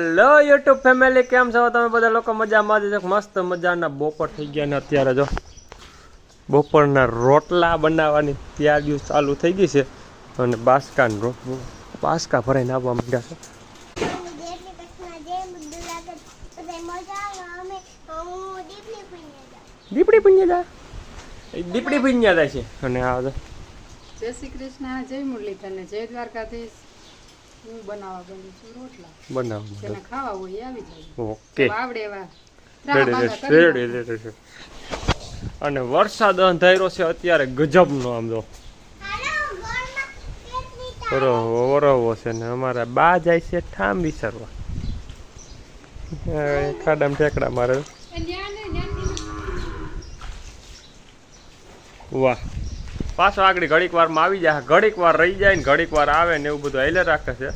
Hello YouTube family, કેમ છો? તમે બધા લોકો મજામાં જ મસ્ત મજાના બપોર થઈ ગયા ને અત્યારે જો. બપોરના રોટલા બનાવવાની તૈયારીઓ ચાલુ થઈ ગઈ છે અને બાસકા બાસકા ભરાઈને આવવા માંડ્યા છે. દીપડી પુણ્ય જાય. દીપડી પુણ્ય જાય છે. અને આ જય શ્રી કૃષ્ણ, જય મુરલીધર જય દ્વારકાધીશ. હું બનાવવા બની છું રોટલા. બનાવ જેને ખાવા હોય આવી જાય. ઓકે. આવડે એવા રેડી રેડી કરી રેડી રેડી અને વરસાદ અંધાર્યો છે અત્યારે ગજબનો આમ કેટલી વરવો વરવો છે ને અમારા બા જાય છે ઠામ વિસરવા. ખાડામાં ઠેકડા મારે. વાહ. પાછો આગળ ઘડીક વારમાં આવી જાય. ઘડીક વાર રહી જાય ને ઘડીક વાર આવે ને એવું બધું હેલે રાખે છે.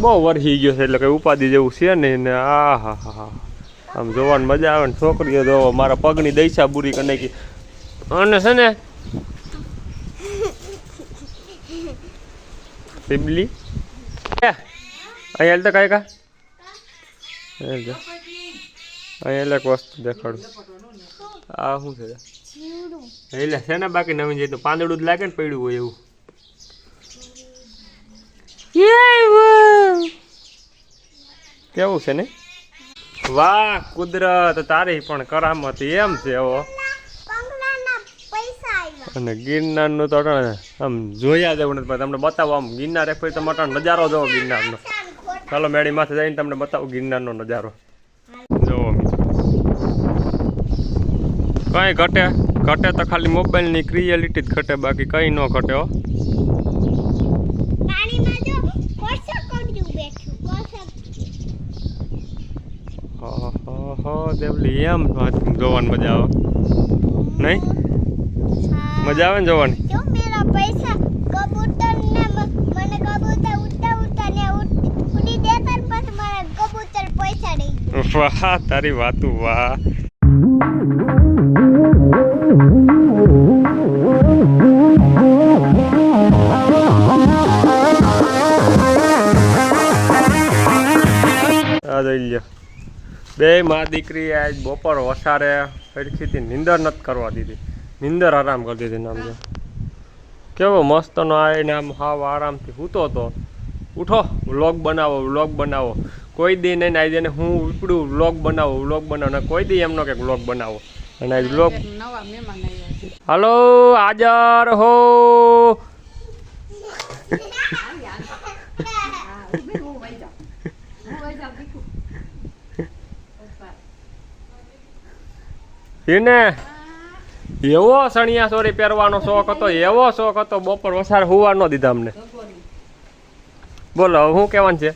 બહુ વરસી ગયો છે એટલે કંઈ ઉપાધિ જેવું છે નહીં ને, આ હા હા હા. આમ જોવાની મજા આવે ને છોકરીઓ જોવો મારા પગની દૈસા બુરી કરી નાખી. અને છે ને, પીબલી? અહીંયા તો કાંઈ કા? જો. એક વસ્તુ દેખાડું. આ શું છે? એટલે છે ને બાકી નવીન જઈ તો પાંદડું જ લાગે ને પડ્યું હોય એવું. કેવું છે ને? વાહ કુદરત તારી પણ કરામત એમ છે એવો અને ગિરનારનું તો આમ જોયા જેવું નથી પણ તમને બતાવો આમ ગિરનાર એક ફરી તમે નજારો જોવો ગિરનારનો. ચાલો મેડી માથે જઈને તમને બતાવું ગિરનારનો નજારો જોવો કઈ ઘટે? ઘટે તો ખાલી મોબાઈલની ક્રિએલિટી જ ઘટે બાકી કઈ ન ઘટે હો. દેવલી એમ જોવાની મજા આવે. નહીં? મજા આવે ને જોવાની. વાહ તારી વાતું વાહ. બે મા દીકરી આજ બપોર વસારે સરખીથી નિંદર નથી કરવા દીધી. નિંદર આરામ કરી દીધી નામ જો. કેવો મસ્તનો આવીને આમ હાવ આરામથી સૂતો હતો ઉઠો, વ્લોગ બનાવો વ્લોગ બનાવો. કોઈ દી નહીં આવી જઈને હું ઉપડું, વ્લોગ બનાવો વ્લોગ બનાવો. કોઈ દી એમનો કે વ્લોગ બનાવો. અને આજ હલો હાજર હો. એને એવો સણિયા સોરી પહેરવાનો શોખ હતો એવો શોખ હતો બપોર વસાર હોવા ન દીધા અમને. બોલો શું કેવાનું છે?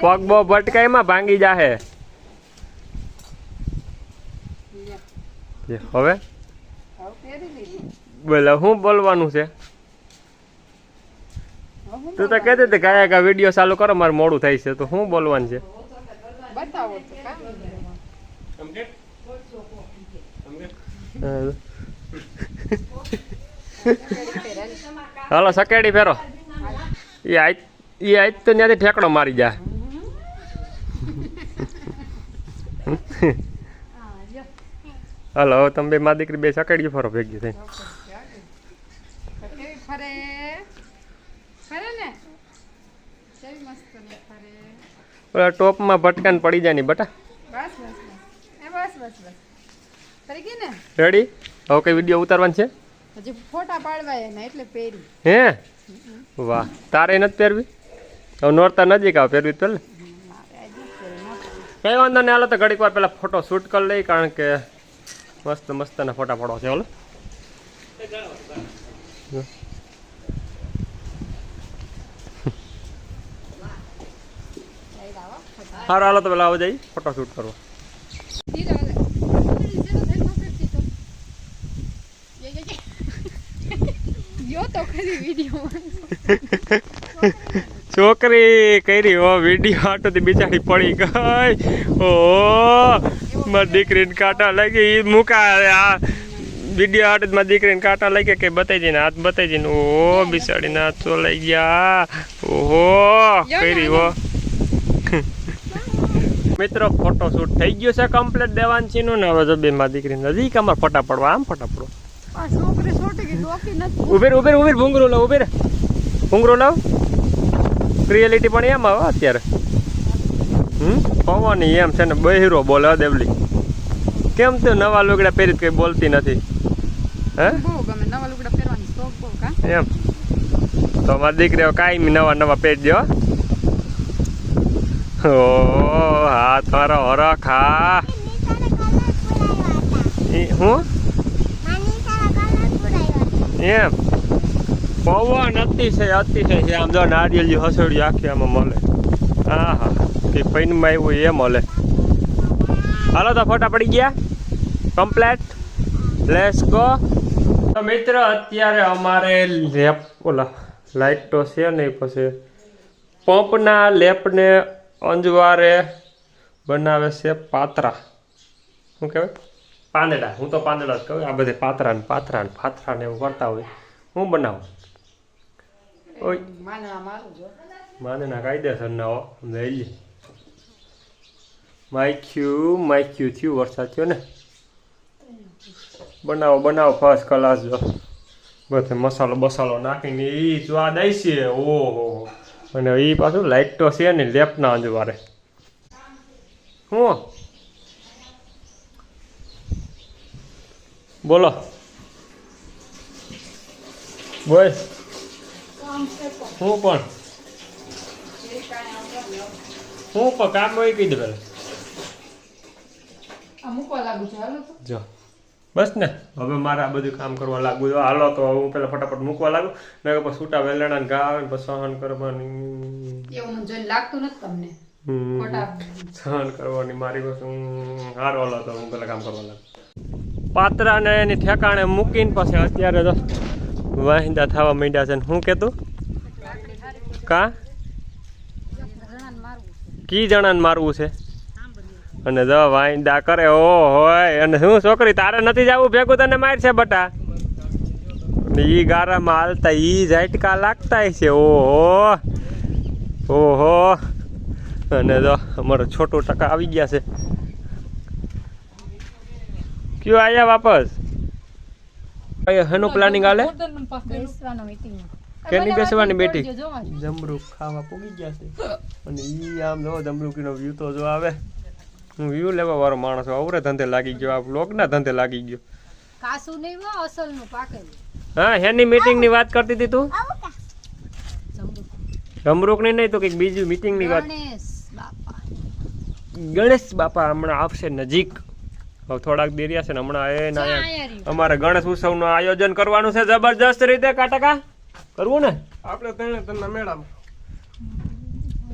પગ બો ભટકાઈમાં ભાંગી જાહે લે, જે હવે. બોલો શું બોલવાનું છે? તું તો કહેતી હતી કયા કયા વીડિયો ચાલુ કરો મારે મોડું થાય છે. તો શું બોલવાનું છે? હાલો સકેડી ફેરો. એ આજ એ આજ તો ત્યાંથી ઠેકડો મારી જાય. હાલો હવે તમે બે મા દીકરી બે સકડી ફરો ભેગી થઈ ફરે? ફરે ને? ઓલા ટોપમાં ભટકાન પડી જાય ની બટા. બસ બસ બસ. એ બસ બસ ફરી ગઈ ને? રેડી હવે કઈ વીડિયો ઉતારવાનું છે? હજી ફોટા પાડવા ને એટલે પહેરી. હે? વાહ. તારે નથી પહેરવી? હવે નોરતા નજીક આવ પહેરવી તો. કઈ વાંધો નહીં હાલો તો ઘડીક વાર પેલા ફોટો શૂટ કરી લઈ કારણ કે મસ્ત મસ્ત ના ફોટા પાડો છે ઓલો. સારું હાલો તો પેલા આવો જઈ ફોટો શૂટ કરવા ધીરે ઓલે. ધીરે ધીરે છોકરી કરી હો વીડિયો આટોથી બિચારી પડી ગઈ. ઓ મારી દીકરીને કાંટા લાગી મૂકા આ વીડિયો જ મારી દીકરીને કાંટા લાગ્યા કે બતાવી જઈને હાથ બતાવી જઈને ઓ બિસાડીને હાથ ચોલાઈ ગયા. ઓહો કરી હો. મિત્રો ફોટો શૂટ થઈ ગયો છે કમ્પ્લીટ દેવાંશી નું ને હવે જો બે માં દીકરી નજીક અમારે ફોટા પડવા આમ ફોટા પડો ઉભેર ઉભેર ઉભેર ભૂંગરો લાવ ઉભેર. ભૂંગરો લાવ. રિયાલિટી પણ એમ આવે અત્યારે. હમ? પવાની એમ છે ને બહેરો બોલે દેવલી. કેમ તું નવા લુગડા પહેરી કઈ બોલતી નથી? હે? બહુ ગમે. નવા લુગડા પહેરવાની શોખ બહુ કા? એમ. તો મારી દીકરીઓ કાંઈ નવા નવા પહેરજો ઓ હા તારો હરખ હા. હું? એમ. પવન અતિશય અતિશય છે આમ જો નારિયેલી હસોડી આખી આમાં મળે. હા હા કે પૈનમાં આવ્યું એ મળે હાલો. તો ફોટા પડી ગયા. કમ્પ્લેટ લેટ્સ ગો તો મિત્ર, અત્યારે અમારે લેપ, ઓલા લાઇટ તો છે નહીં, પછી પંપના લેપને અંજવારે બનાવે છે પાત્રા. શું કહેવાય? પાંદડા. હું તો પાંદડા જ કહું આ બધે પાત્રા ને પાત્રા ને પાથરા ને એવું કરતા હોય. હું બનાવું? ઓય. માનવા મારું જો. માને ના કાયદેસર ના હો લઈ માખ્યું માખ્યું થયું વરસાદ થયો ને. બનાવો બનાવો ફર્સ્ટ ક્લાસ જો. બધે મસાલો બસાલો નાખીને એ સ્વાદ આવી છે. ઓહો. અને એ પાછું લાઇટ તો છે ને લેપના અંજવારે હું? બોલો. બોલ. હું પણ. હું પણ? કામ હોય કીધું પેલા. જો. બસ ને. હવે મારે આ બધું કામ કરવા લાગુ જો હાલો તો હું પેલા ફટાફટ મૂકવા લાગુ. ને પછી છૂટા વેલણા ને ગાવે ને પછી સહન કરવાની. એવું મને લાગતું નથી તમને. સહન કરવાની મારી વસ્તુ હારો હાલો તો હું પેલા કામ કરવા લાગુ. પાત્રાને એની ઠેકાણે મૂકીને પછી અત્યારે વાહિંદા થવા માંડ્યા છે હું કહેતું? કા? કી જણાને મારવું છે? અને જો વાંદા કરે, ઓ હોય, અને શું છોકરી, તારે નથી જવું? ભેગું તને મારશે બટા? ઈ ગારામાં હાલતા, ઈ ઝાટકા લાગતા છે, ઓહો. ઓહો. અને જો અમારો છોટું ટકા આવી ગયા છે. કયો આવ્યા વાપસ? કયો હેનું પ્લાનિંગ આલે બેસવાનો કેની બેસવાની બેટી જમરૂ. ખાવા પૂગી ગયા છે અને ઈ આમ જો જમરૂકીનો વ્યૂ તો જો આવે હું વ્યૂ લેવા વાળો માણસ. અવરે ધંધે લાગી ગયો આ બ્લોગના ધંધે લાગી ગયો કાસું નહીં અસલનું પાકેલું. હા હેની મીટિંગની વાત કરતી હતી તું જમરૂક. ની નહીં તો કંઈક બીજું મીટિંગની વાત ગણેશ બાપા. ગણેશ બાપા હમણાં આવશે નજીક હવે થોડાક દેરિયા છે ને હમણાં એ ના. અમારે ગણેશ ઉત્સવનું આયોજન કરવાનું છે. જબરજસ્ત રીતે કાટકા? કરવું ને? આપણે તને તને મેળામાં.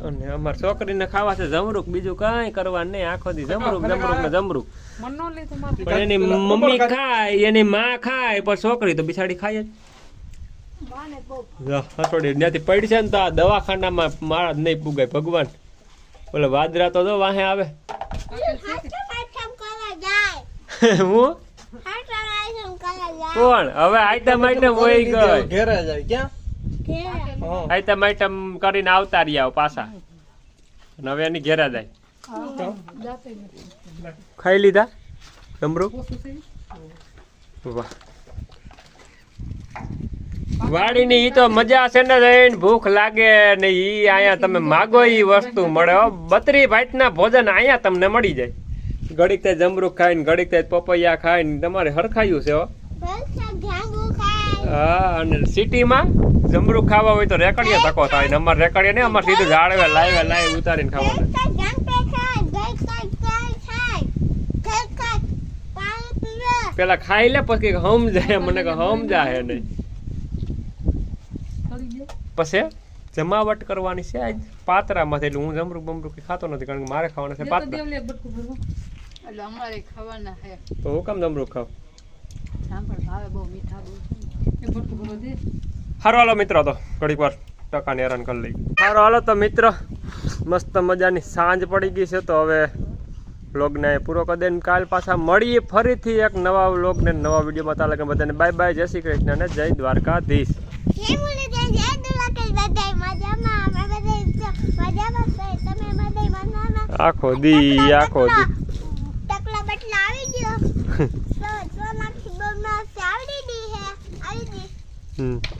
અને અમારે છોકરીને ખાવા છે જમરૂક. બીજું કાંઈ કરવા નહીં. આખો દી જમરૂક જમરૂક ને જમરૂક. નો. પણ એની મમ્મી ખાય એની માં ખાય પણ છોકરી તો બિચારી ખાય જ. હથોડી ત્યાંથી પડી છે ને તો આ દવાખાનામાં મારા નહીં પુગાય ભગવાન. ઓલે વાદરા તો જો વાહે આવે હાથે આઈટમ કરવા જાય હું? કોણ? હવે આઈટમ આઈટમ હોય ગઈ. ઘેરે જાય ક્યાં? આઈટમ આઈટમ કરીને આવતા રહ્યા પાછા. હવે એની ઘેરા જાય ખાઈ લીધા? જમરૂક વાહ. વાડીની ઈ તો મજા છે ને જઈને ભૂખ લાગે ને ઈ અહીંયા તમે માગો ઈ વસ્તુ મળે. હો બત્રી ભાઈટના ભોજન અહીંયા તમને મળી જાય. ઘડીક તે ખાય ખાઈને ઘડીક તે પપૈયા ખાઈને તમારે હરખાયું છે હો. ખાય અને સિટીમાં જમરૂક ખાવા હોય તો રેકડીએ ધક્કો થાય ને અમારે રેકડીએ નહીં અમારે સીધું ઝાડવે લાવે લાવે ઉતારીને ખાવાનું. ખાય ખાય પેલા ખાઈ લે પછી હમ જાય મને કે હમ જાય નહીં. પછી જમાવટ કરવાની છે આજ. પાતરામાંથી એટલે હું જમરૂક બમરૂક ખાતો નથી કારણ કે મારે ખાવાનું છે પાતરા. એટલે અમારે ખાવાના હે તો હું કામ જમરૂક ખાવ? સાંભળ ભાવે બહુ મીઠા બહુ છે હારો હાલો મિત્રો તો ઘડીક વાર ટકાને હેરાન કરી લઈ હારો હાલો તો મિત્ર મસ્ત મજાની સાંજ પડી ગઈ છે તો હવે વ્લોગને પૂરો કરી દઈને કાલ પાછા મળીએ ફરીથી એક નવા વ્લોગને નવા વિડીયોમાં. તાલે કે બધાને બાય બાય જય શ્રી કૃષ્ણ અને જય દ્વારકાધીશ. આખો દી આખો જય દુલા કઈ બધાય મજામાં મજામાં અમે બધા મજામાં છે તમે બધા મજામાં આખો દી આખો દી ટકલા બટલા આવી ગયો